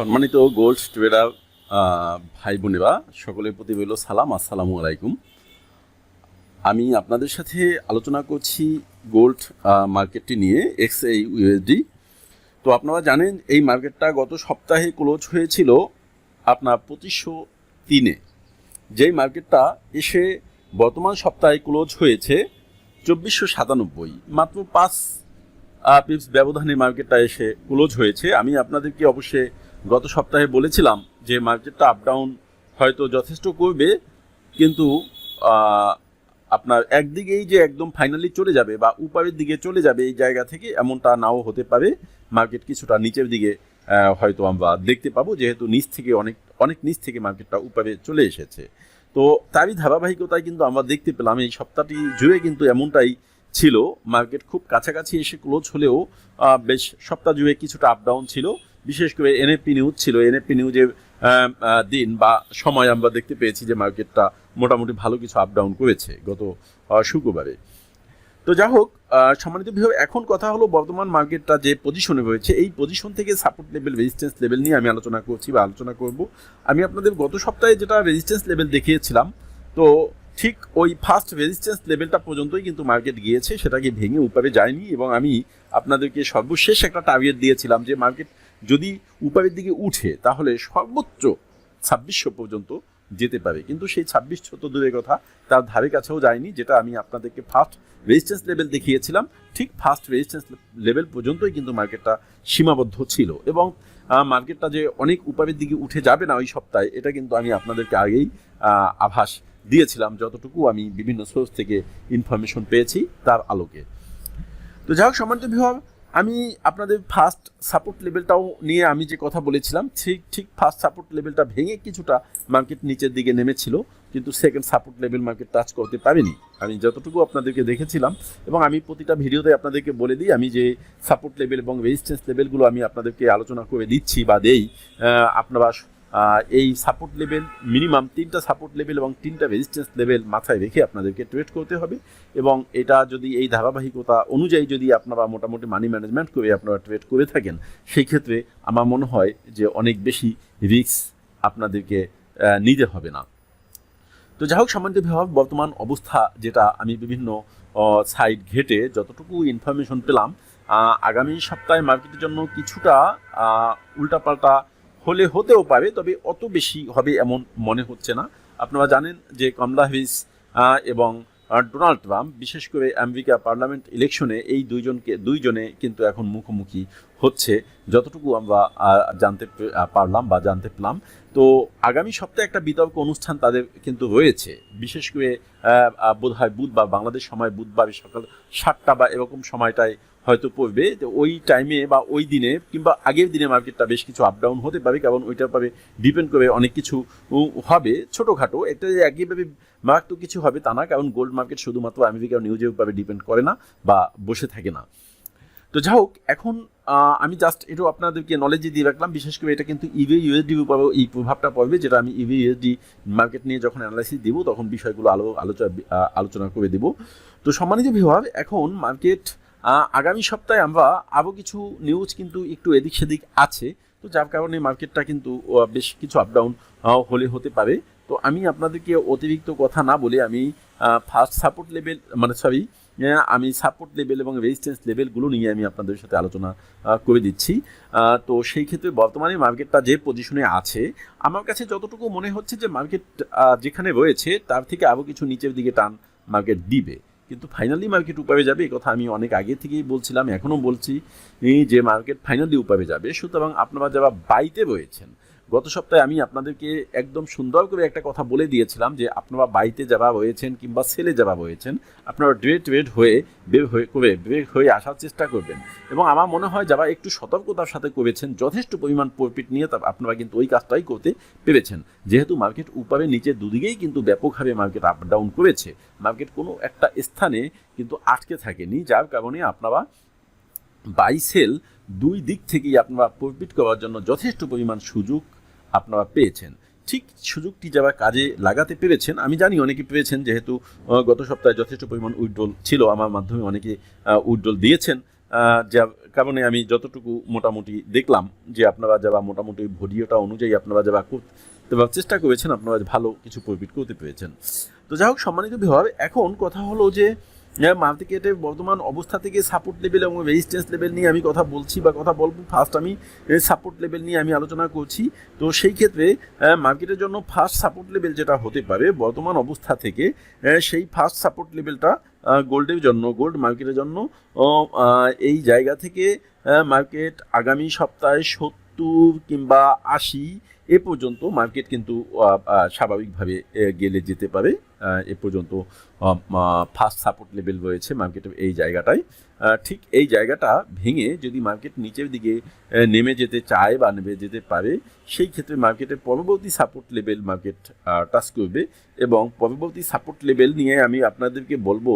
সম্মানিত gold tedder ভাই বোনেরা সকলের প্রতি রইল সালাম, আসসালামু আলাইকুম। আমি আপনাদের সাথে আলোচনা করছি গোল্ড মার্কেটটি নিয়ে এক্স এই ইউএসডি। তো আপনারা জানেন, এই মার্কেটটা গত সপ্তাহে ক্লোজ হয়েছিল আপনার পঁচিশশো তিনে। যেই মার্কেটটা এসে বর্তমান সপ্তাহে ক্লোজ হয়েছে চব্বিশশো সাতানব্বই। মাত্র পাঁচ পিপস ব্যবধানে মার্কেটটা এসে ক্লোজ হয়েছে। আমি আপনাদেরকে অবশ্যই গত সপ্তাহে বলেছিলাম যে মার্কেটটা আপ ডাউন হয়তো যথেষ্ট করবে, কিন্তু আপনার একদিকেই যে একদম ফাইনালি চলে যাবে বা উপরের দিকে চলে যাবে এই জায়গা থেকে, এমনটা নাও হতে পারে। মার্কেট কিছুটা নিচের দিকে হয়তো আমরা দেখতে পাবো, যেহেতু নিচ থেকে অনেক অনেক নিচ থেকে মার্কেটটা উপরে চলে এসেছে। তো তারই ধারাবাহিকতায় কিন্তু আমরা দেখতে পেলাম, এই সপ্তাহটি জুড়ে কিন্তু এমনটাই ছিল। মার্কেট খুব কাছাকাছি এসে ক্লোজ হলেও বেশ সপ্তাহ জুড়ে কিছুটা আপ ডাউন ছিল। বিশেষ করে এনএপি নিউজ ছিল। এনএপি নিউজের দিন বা সময় আমরা দেখতে পেয়েছি যে মার্কেটটা মোটামুটি ভালো কিছু আপ ডাউন করেছে গত শুক্রবারে। তো যা হোক সম্মানিত বিভাগ, এখন কথা হলো বর্তমান মার্কেটটা যে পজিশনে রয়েছে, এই পজিশন থেকে সাপোর্ট লেভেল রেজিস্ট্যান্স লেভেল নিয়ে আমি আলোচনা করছি বা আলোচনা করব। আমি আপনাদের গত সপ্তাহে যেটা রেজিস্ট্যান্স লেভেল দেখিয়েছিলাম, তো ঠিক ওই ফার্স্ট রেজিস্ট্যান্স লেভেলটা পর্যন্তই কিন্তু মার্কেট গিয়েছে, সেটাকে ভেঙে উপরে যায়নি এবং আমি আপনাদেরকে সর্বশেষ একটা টার্গেট দিয়েছিলাম যে মার্কেট যদি উপরের দিকে উঠে, তাহলে সর্বোচ্চ ছাব্বিশশো পর্যন্ত যেতে পারে। কিন্তু সেই ছাব্বিশশো তো দূরের কথা তার ধারে কাছেও যায়নি, যেটা আমি আপনাদেরকে ফার্স্ট রেজিস্ট্যান্স লেভেল দেখিয়েছিলাম। ঠিক ফার্স্ট রেজিস্ট্যান্স লেভেল পর্যন্তই কিন্তু মার্কেটটা সীমাবদ্ধ ছিল। এবং মার্কেটটা যে অনেক উপরের দিকে উঠে যাবে না ওই সপ্তাহে, এটা কিন্তু আমি আপনাদেরকে আগেই আভাস দিয়েছিলাম। যতটুকু আমি বিভিন্ন সোর্স থেকে ইনফরমেশন পেয়েছি তার আলোকে। তো যাই হোক, সম্মানিত বিভাগ আমি আপনাদের ফার্স্ট সাপোর্ট লেভেলটাও নিয়ে আমি যে কথা বলেছিলাম, ঠিক ঠিক ফার্স্ট সাপোর্ট লেভেলটা ভেঙে কিছুটা মার্কেট নিচের দিকে নেমেছিল, কিন্তু second support level market touch করতে পারেনি। আমি যতটুকু আপনাদেরকে দেখেছিলাম, এবং আমি প্রতিটা ভিডিওতে আপনাদেরকে বলে দিই, আমি যে সাপোর্ট লেভেল এবং রেজিস্ট্যান্স লেভেলগুলো আমি আপনাদেরকে আলোচনা করে দিচ্ছি বা দেই আপনারা এই সাপোর্ট লেভেল মিনিমাম তিনটা সাপোর্ট লেভেল এবং তিনটা রেজিস্ট্যান্স লেভেল মাথায় রেখে আপনাদেরকে ট্রেড করতে হবে এবং এটা যদি এই ধারাবাহিকতা অনুযায়ী যদি আপনারা মোটামুটি মানি ম্যানেজমেন্ট করে আপনারা ট্রেড করে থাকেন সেই ক্ষেত্রে আমার মনে হয় যে অনেক বেশি রিস্ক আপনাদেরকে নিতে হবে না। তো যাই হোক সামান্য বিভাগ, বর্তমান অবস্থা যেটা আমি বিভিন্ন সাইট ঘেটে যতটুকু ইনফরমেশন পেলাম আগামী সপ্তাহে মার্কেটের জন্য কিছুটা উল্টাপাল্টা হলে হতেও পারে, তবে অত বেশি হবে এমন মনে হচ্ছে না। আপনারা জানেন যে কমলা হ্যারিস এবং ডোনাল্ড ট্রাম্প, বিশেষ করে আমেরিকা পার্লামেন্ট ইলেকশনে এই দুইজনকে, দুইজনে কিন্তু এখন মুখোমুখি হচ্ছে। যতটুকু আমরা জানতে পারলাম বা জানতে পেলাম। তো আগামী সপ্তাহে একটা বিতর্ক অনুষ্ঠান তাদের কিন্তু রয়েছে। বিশেষ করে বোধ হয় বুধবার, বাংলাদেশ সময় বুধবার সকাল সাতটা বা এরকম সময়টায় হয়তো পড়বে, তো ওই টাইমে বা ওই দিনে কিংবা আগের দিনে মার্কেটটা বেশ কিছু আপ ডাউন হতে পারে, কারণ ওইটার পাবে ডিপেন্ড করে অনেক কিছু হবে ছোটোখাটো, এটা যে একইভাবে মারাত্মক কিছু হবে তা না, কারণ গোল্ড মার্কেট শুধুমাত্র আমেরিকা নিউজের উপরে ডিপেন্ড করে না বা বসে থাকে না। তো যাই হোক, এখন আমি জাস্ট একটু আপনাদেরকে নলেজে দিয়ে রাখলাম, বিশেষ করে এটা কিন্তু ইভি ইউএসডির উপরে এই প্রভাবটা পড়বে, যেটা আমি ইভি ইউএসডি মার্কেট নিয়ে যখন অ্যানালাইসিস দিব, তখন বিষয়গুলো আলো, আলোচনা আলোচনা করে দিব। তো সম্মানিত বিভাগ এখন মার্কেট আগামী সপ্তাহে আমরা আরও কিছু নিউজ কিন্তু একটু এদিক সেদিক আছে। তো যার কারণে মার্কেটটা কিন্তু বেশ কিছু আপ ডাউন হলে হতে পারে। তো আমি আপনাদেরকে অতিরিক্ত কথা না বলে আমি ফার্স্ট সাপোর্ট লেভেল মানে সরি আমি সাপোর্ট লেভেল এবং রেজিস্ট্যান্স লেভেলগুলো নিয়ে আমি আপনাদের সাথে আলোচনা করে দিচ্ছি। তো সেই ক্ষেত্রে বর্তমানে মার্কেটটা যে পজিশনে আছে, আমার কাছে যতটুকু মনে হচ্ছে যে মার্কেট যেখানে রয়েছে, তার থেকে আরও কিছু নিচের দিকে টান মার্কেট দিবে। কিন্তু ফাইনালি মার্কেট উপাবে যাবে, এই কথা আমি অনেক আগে থেকেই বলছিলাম, এখনও বলছি যে মার্কেট ফাইনালি উপাবে যাবে, সুতরাং আপনারা যারা বাইতে রয়েছেন গত সপ্তাহে আমি আপনাদেরকে একদম সুন্দর করে একটা কথা বলে দিয়েছিলাম যে আপনারা বাইতে যারা রয়েছেন কিংবা সেলে যারা রয়েছেন, আপনারা ড্রেড ট্রেড হয়ে বের হয়ে করে বের হয়ে আসার চেষ্টা করবেন। এবং আমার মনে হয় যারা একটু সতর্কতার সাথে করেছেন, যথেষ্ট পরিমাণ প্রফিট নিয়ে তা আপনারা কিন্তু ওই কাজটাই করতে পেরেছেন। যেহেতু মার্কেট উপরে নিচে দুদিকেই কিন্তু ব্যাপকভাবে মার্কেট আপ ডাউন করেছে। মার্কেট কোনো একটা স্থানে কিন্তু আটকে থাকেনি, যার কারণে আপনারা বাই সেল দুই দিক থেকেই আপনারা প্রফিট করার জন্য যথেষ্ট পরিমাণ সুযোগ আপনারা পেয়েছেন। ঠিক সুযোগটি যারা কাজে লাগাতে পেরেছেন আমি জানি অনেকে পেয়েছেন যেহেতু গত সপ্তাহে যথেষ্ট পরিমাণ উইড্রোল ছিল আমার মাধ্যমে অনেকে উইড্রোল দিয়েছেন। আহ, যা কারণে আমি যতটুকু মোটামুটি দেখলাম যে আপনারা যারা মোটামুটি ভিডিওটা অনুযায়ী আপনারা যারা করতে চেষ্টা করেছেন আপনারা ভালো কিছু প্রফিট করতে পেরেছেন। তো যাই হোক সম্মানিত বিভাগ এখন কথা হলো যে মার্কেটের বর্তমান অবস্থা থেকে সাপোর্ট লেভেল এবং রেজিস্ট্যান্স লেভেল নিয়ে আমি কথা বলছি বা কথা বলব। ফার্স্ট আমি সাপোর্ট লেভেল নিয়ে আমি আলোচনা করছি। তো সেই ক্ষেত্রে মার্কেটের জন্য ফার্স্ট সাপোর্ট লেভেল যেটা হতে পারে বর্তমান অবস্থা থেকে সেই ফার্স্ট সাপোর্ট লেভেলটা গোল্ডের জন্য গোল্ড মার্কেটের জন্য এই জায়গা থেকে মার্কেট আগামী সপ্তাহে সত্তর কিংবা আশি এ পর্যন্ত মার্কেট কিন্তু স্বাভাবিকভাবে গেলে যেতে পারে। এ পর্যন্ত ফার্স্ট সাপোর্ট লেভেল রয়েছে মার্কেটের এই জায়গাটায়। ঠিক এই জায়গাটা ভেঙে যদি মার্কেট নিচের দিকে নেমে যেতে চায় বা নেমে যেতে পারে, সেই ক্ষেত্রে মার্কেটের পরবর্তী সাপোর্ট লেভেল মার্কেট টাচ করবে এবং পরবর্তী সাপোর্ট লেভেল নিয়ে আমি আপনাদেরকে বলব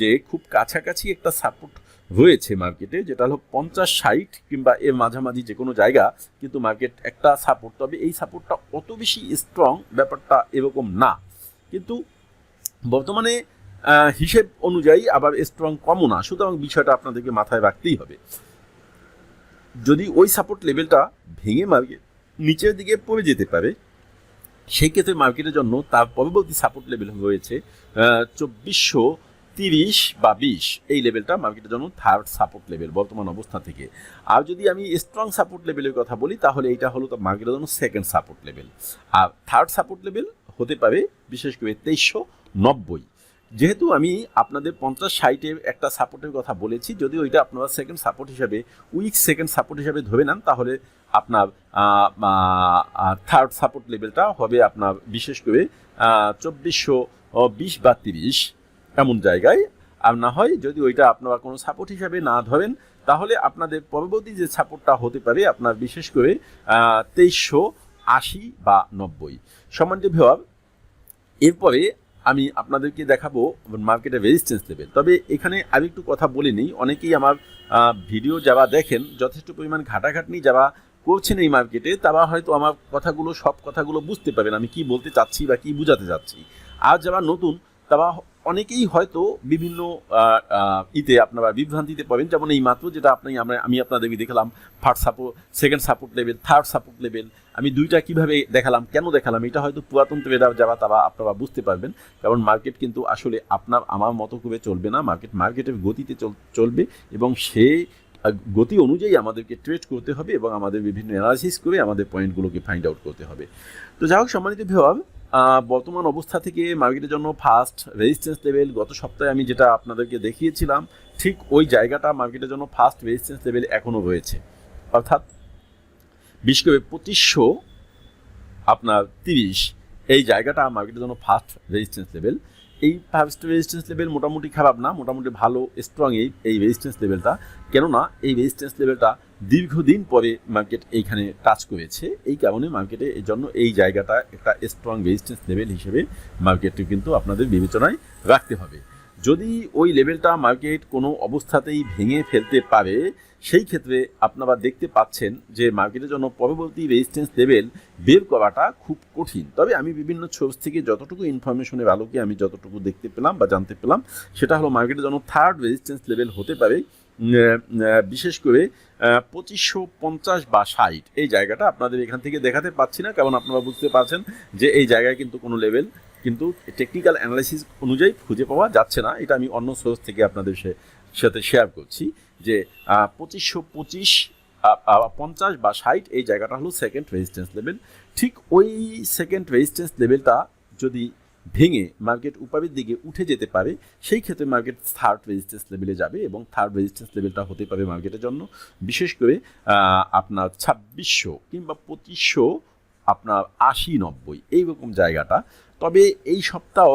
যে খুব কাছাকাছি একটা সাপোর্ট রয়েছে মার্কেটে যেটা হলো পঞ্চাশ ষাট কিংবা এর মাঝামাঝি যে কোনো জায়গা, কিন্তু মার্কেট একটা সাপোর্ট তবে এই সাপোর্টটা অত বেশি স্ট্রং ব্যাপারটা এরকম না। কিন্তু বর্তমানে হিসেব অনুযায়ী আবার স্ট্রং কমও না, সুতরাং বিষয়টা আপনাদেরকে মাথায় রাখতেই হবে। যদি ওই সাপোর্ট লেভেলটা ভেঙে মার্কেট নিচের দিকে পড়ে যেতে পারে, সেই ক্ষেত্রে মার্কেটের জন্য তার পরবর্তী সাপোর্ট লেভেল রয়েছে চব্বিশশো তিরিশ বা বিশ, এই লেভেলটা মার্কেটের জন্য থার্ড সাপোর্ট লেভেল বর্তমান অবস্থা থেকে। আর যদি আমি স্ট্রং সাপোর্ট লেভেলের কথা বলি, তাহলে এটা হলো মার্কেটের জন্য সেকেন্ড সাপোর্ট লেভেল আর থার্ড সাপোর্ট লেভেল হতে পারে বিশেষ করে তেইশশো নব্বই। যেহেতু আমি আপনাদের পঞ্চাশ ষাটের একটা সাপোর্টের কথা বলেছি, যদি ওইটা আপনারা সেকেন্ড সাপোর্ট হিসাবে উইক সেকেন্ড সাপোর্ট হিসাবে ধরে নেন, তাহলে আপনার থার্ড সাপোর্ট লেভেলটা হবে আপনার বিশেষ করে চব্বিশশো বিশ বা তিরিশ। এমন জায়গায়। আর না হয় যদি ওইটা আপনারা কোনো সাপোর্ট হিসাবে না ধরেন, তাহলে আপনাদের পরবর্তী যে সাপোর্টটা হতে পারে আপনার বিশেষ করে তেইশশো আশি বা নব্বই। সম্মানিত ভিওয়ার এরপরে আমি আপনাদেরকে দেখাবো মার্কেটের রেজিস্ট্যান্স লেভেল তবে এখানে আমি একটু কথা বলে নিই, অনেকেই আমার ভিডিও যারা দেখেন, যথেষ্ট পরিমাণ ঘাটাঘাটনি যারা করছেন এই মার্কেটে তারা হয়তো আমার কথাগুলো, সব কথাগুলো বুঝতে পারবেন আমি কি বলতে চাচ্ছি বা কি বোঝাতে চাচ্ছি। আর যারা নতুন তারা অনেকেই হয়তো বিভিন্ন ইতে আপনারা বিভ্রান্তিতে পাবেন যেমন এই মাত্র যেটা আপনি, আমরা, আমি আপনাদেরকে দেখালাম first support second support level third support level আমি দুইটা কীভাবে দেখালাম, কেন দেখালাম, এটা হয়তো পুরাতন ট্রেডার যারা, তারা আপনারা বুঝতে পারবেন। কারণ মার্কেট কিন্তু আসলে আপনার, আমার মতো করে চলবে না। মার্কেট মার্কেটের গতিতে চল- চলবে এবং সে গতি অনুযায়ী আমাদেরকে ট্রেড করতে হবে এবং আমাদের বিভিন্ন অ্যানালাইসিস করে আমাদের পয়েন্টগুলোকে ফাইন্ড আউট করতে হবে। তো যাই হোক, সম্মানিত ভিওয়ার বর্তমান অবস্থা থেকে মার্কেটের জন্য ফার্স্ট রেজিস্ট্যান্স লেভেল গত সপ্তাহে আমি যেটা আপনাদেরকে দেখিয়েছিলাম, ঠিক ওই জায়গাটা মার্কেটের জন্য ফার্স্ট রেজিস্ট্যান্স লেভেল এখনও রয়েছে। অর্থাৎ করে পঁচিশশো আপনার তিরিশ, এই জায়গাটা মার্কেটের জন্য ফার্স্ট রেজিস্ট্যান্স লেভেল এই ফার্স্ট রেজিস্ট্যান্স লেভেল মোটামুটি খারাপ না, মোটামুটি ভালো স্ট্রং এই এই রেজিস্ট্যান্স লেভেলটা কেননা এই রেজিস্ট্যান্স লেভেলটা দীর্ঘদিন পরে মার্কেট এইখানে টাচ করেছে। এই কারণে মার্কেটে এই জন্য এই জায়গাটা একটা স্ট্রং রেজিস্ট্যান্স লেভেল হিসেবে মার্কেটটি কিন্তু আপনাদের বিবেচনায় রাখতে হবে। যদি ওই লেভেলটা মার্কেট কোনো অবস্থাতেই ভেঙে ফেলতে পারে, সেই ক্ষেত্রে আপনারা দেখতে পাচ্ছেন যে মার্কেটের জন্য পরবর্তী রেজিস্ট্যান্স লেভেল বের করাটা খুব কঠিন। তবে আমি বিভিন্ন সোর্স থেকে যতটুকু ইনফরমেশনের আলোকে আমি যতটুকু দেখতে পেলাম বা জানতে পেলাম, সেটা হলো মার্কেটের জন্য থার্ড রেজিস্ট্যান্স লেভেল হতে পারে। বিশেষ করে পঁচিশশো পঞ্চাশ বা ষাট, এই জায়গাটা আপনাদের এখান থেকে দেখাতে পাচ্ছি না কারণ আপনারা বুঝতে পারছেন যে এই জায়গায় কিন্তু কোনো লেভেল কিন্তু টেকনিক্যাল অ্যানালাইসিস অনুযায়ী খুঁজে পাওয়া যাচ্ছে না, এটা আমি অন্য সোর্স থেকে আপনাদের সাথে শেয়ার করছি যে পঁচিশশো পঁচিশ পঞ্চাশ বা ষাট, এই জায়গাটা হলো সেকেন্ড রেজিস্ট্যান্স লেভেল ঠিক ওই সেকেন্ড রেজিস্ট্যান্স লেভেলটা যদি ভেঙে মার্কেট উপরের দিকে উঠে যেতে পারে, সেই ক্ষেত্রে মার্কেট থার্ড রেজিস্ট্যান্স লেভেলে যাবে এবং থার্ড রেজিস্ট্যান্স লেভেলটা হতে পারে মার্কেটের জন্য। বিশেষ করে আপনার ছাব্বিশশো কিংবা পঁচিশশো আপনার আশি নব্বই এইরকম জায়গাটা। তবে এই সপ্তাহ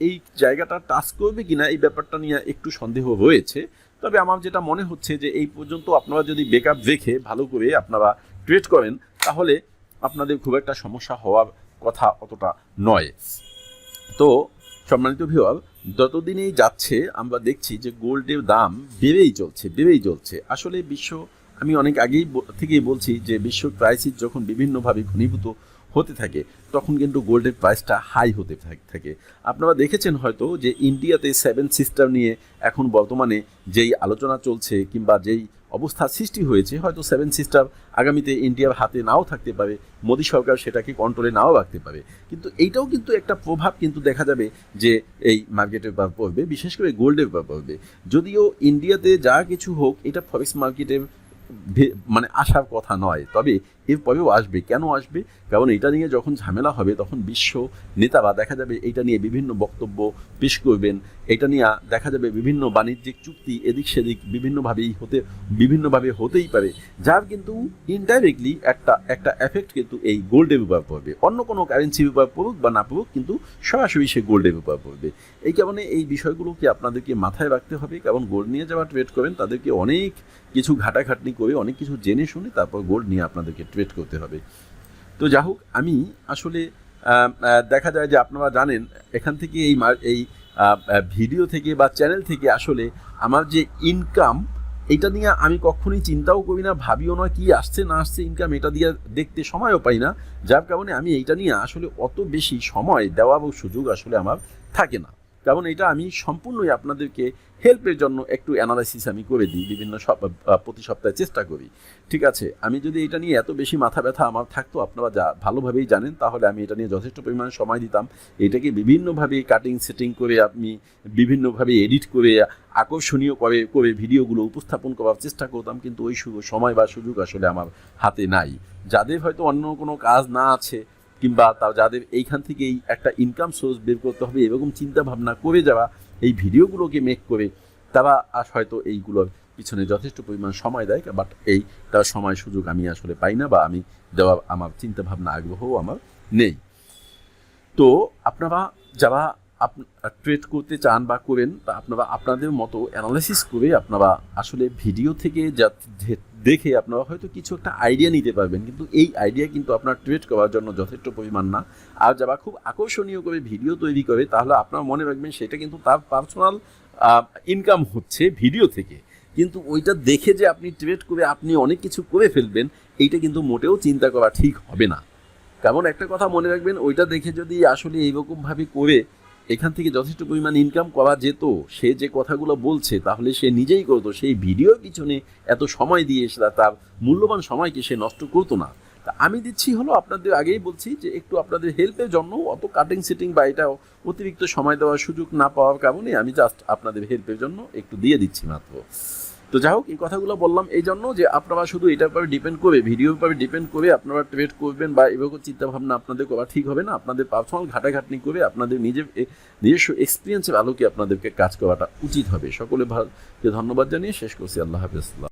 এই জায়গাটা টাচ করবে কিনা এই ব্যাপারটা নিয়ে একটু সন্দেহ রয়েছে। তবে আমার যেটা মনে হচ্ছে যে এই পর্যন্ত আপনারা যদি বেকআপ দেখে ভালো করে আপনারা ট্রেড করেন, তাহলে আপনাদের খুব একটা সমস্যা হওয়ার কথা অতটা নয়। তো সম্মানিত ভিওয়ার যতদিনেই যাচ্ছে, আমরা দেখছি যে গোল্ডের দাম বেড়েই চলছে বেড়েই চলছে। আসলে বিশ্ব, আমি অনেক আগেই থেকেই বলছি যে বিশ্ব ক্রাইসিস যখন বিভিন্নভাবে ঘনীভূত হতে থাকে, তখন কিন্তু গোল্ডের প্রাইসটা হাই হতে থাকে আপনারা দেখেছেন হয়তো যে ইন্ডিয়াতে সেভেন সিস্টার নিয়ে এখন বর্তমানে যেই আলোচনা চলছে কিংবা যেই অবস্থা সৃষ্টি হয়েছে। হয়তো সেভেন সিস্টার আগামীতে ইন্ডিয়ার হাতে নাও থাকতে পারে, মোদী সরকার সেটাকে কন্ট্রোলে নাও রাখতে পারে। কিন্তু এইটাও কিন্তু একটা প্রভাব কিন্তু দেখা যাবে যে এই মার্কেটের উপর পড়বে, বিশেষ করে গোল্ডের উপর পড়বে। যদিও ইন্ডিয়াতে যা কিছু হোক, এটা ফরেক্স মার্কেটের মানে আসার কথা নয়। তবে এরপরেও আসবে। কেন আসবে? কারণ এটা নিয়ে যখন ঝামেলা হবে, তখন বিশ্ব নেতারা দেখা যাবে এটা নিয়ে বিভিন্ন বক্তব্য পেশ করবেন। এটা নিয়ে দেখা যাবে বিভিন্ন বাণিজ্যিক চুক্তি এদিক সেদিক বিভিন্নভাবেই হতে, বিভিন্নভাবে হতেই পারে। যার কিন্তু ইনডাইরেক্টলি একটা একটা এফেক্ট কিন্তু এই গোল্ডের উপর পড়বে। অন্য কোনো কারেন্সির উপর পড়ুক বা না পড়ুক, কিন্তু সরাসরি সে গোল্ডের উপর পড়বে। এই কারণে এই বিষয়গুলোকে আপনাদেরকে মাথায় রাখতে হবে। কারণ গোল্ড নিয়ে যাওয়া ট্রেড করেন, তাদেরকে অনেক কিছু ঘাটাঘাটনি করে, অনেক কিছু জেনে শুনে তারপর গোল্ড নিয়ে আপনাদেরকে ট্রেড করতে হবে। তো যা হোক আমি আসলে দেখা যায় যে আপনারা জানেন, এখান থেকে এই এই ভিডিও থেকে বা চ্যানেল থেকে আসলে আমার যে ইনকাম এটা নিয়ে আমি কখনোই চিন্তাও করি না, ভাবিও না কি আসছে না আসছে ইনকাম এটা দিয়ে দেখতে সময়ও পাই না। যার কারণে আমি এইটা নিয়ে আসলে অত বেশি সময় দেওয়া বা সুযোগ আসলে আমার থাকে না। কারণ এটা আমি সম্পূর্ণই আপনাদেরকে হেল্পের জন্য একটু অ্যানালাইসিস আমি করে দিই, বিভিন্ন প্রতি সপ্তাহে চেষ্টা করি। ঠিক আছে? আমি যদি এটা নিয়ে এত বেশি মাথা ব্যথা আমার থাকতো, আপনারা যা ভালোভাবেই জানেন, তাহলে আমি এটা নিয়ে যথেষ্ট পরিমাণে সময় দিতাম। এটাকে বিভিন্নভাবে কাটিং সেটিং করে আপনি বিভিন্নভাবে এডিট করে, আকর্ষণীয় করে করে ভিডিওগুলো উপস্থাপন করার চেষ্টা করতাম, কিন্তু ওই সময় বা সুযোগ আসলে আমার হাতে নাই। যাদের হয়তো অন্য কোনো কাজ না আছে কিংবা তা যাদের এইখান থেকে এই একটা ইনকাম সোর্স বের করতে হবে, এরকম চিন্তা ভাবনা করে যাওয়া এই ভিডিওগুলোকে মেক করে, তারা আস হয়তো এইগুলোর পিছনে যথেষ্ট পরিমাণ সময় দেয় বাট এই তার সময় সুযোগ আমি আসলে পাই না বা আমি দেওয়া আমার চিন্তাভাবনা আগ্রহও আমার নেই। তো আপনারা যারা ট্রেড করতে চান বা করেন, তা আপনারা আপনাদের মতো অ্যানালাইসিস করে আপনারা আসলে ভিডিও থেকে যা দেখে আপনারা হয়তো কিছু একটা আইডিয়া নিতে পারবেন। কিন্তু এই আইডিয়া কিন্তু আপনার ট্রেড করার জন্য যথেষ্ট পরিমাণ না। আর যারা খুব আকর্ষণীয় করে ভিডিও তৈরি করে, তাহলে আপনারা মনে রাখবেন সেটা কিন্তু তার পার্সোনাল ইনকাম হচ্ছে ভিডিও থেকে। কিন্তু ওইটা দেখে যে আপনি ট্রেড করে আপনি অনেক কিছু করে ফেলবেন, এইটা কিন্তু মোটেও চিন্তা করা ঠিক হবে না। কারণ একটা কথা মনে রাখবেন, ওইটা দেখে যদি আসলে এইরকমভাবে করে এখান থেকে যথেষ্ট পরিমাণ ইনকাম করা যেত, সে যে কথাগুলো বলছে, তাহলে সে নিজেই করতো। সেই ভিডিওর পিছনে এত সময় দিয়ে সেটা তার মূল্যবান সময়কে সে নষ্ট করতো না। তা আমি দিচ্ছি হলো আপনাদের আগেই বলছি যে, একটু আপনাদের হেল্পের জন্য অত কাটিং সেটিং বা এটা অতিরিক্ত সময় দেওয়ার সুযোগ না পাওয়ার কারণে আমি জাস্ট আপনাদের হেল্পের জন্য একটু দিয়ে দিচ্ছি মাত্র। তো যাই হোক, এই কথাগুলো বললাম এই জন্য যে আপনারা শুধু এটার উপরে ডিপেন্ড করবে ভিডিওর উপরে ডিপেন্ড করে আপনারা ট্রেড করবেন বা এভাবে চিন্তাভাবনা আপনাদের করা ঠিক হবে না। আপনাদের পার্সোনাল ঘাটাঘাটনি করে আপনাদের নিজের নিজস্ব এক্সপিরিয়েন্সের আলোকে আপনাদেরকে কাজ করাটা উচিত হবে। সকলে ভালকে ধন্যবাদ জানিয়ে শেষ করছি। আল্লাহ হাফিজ।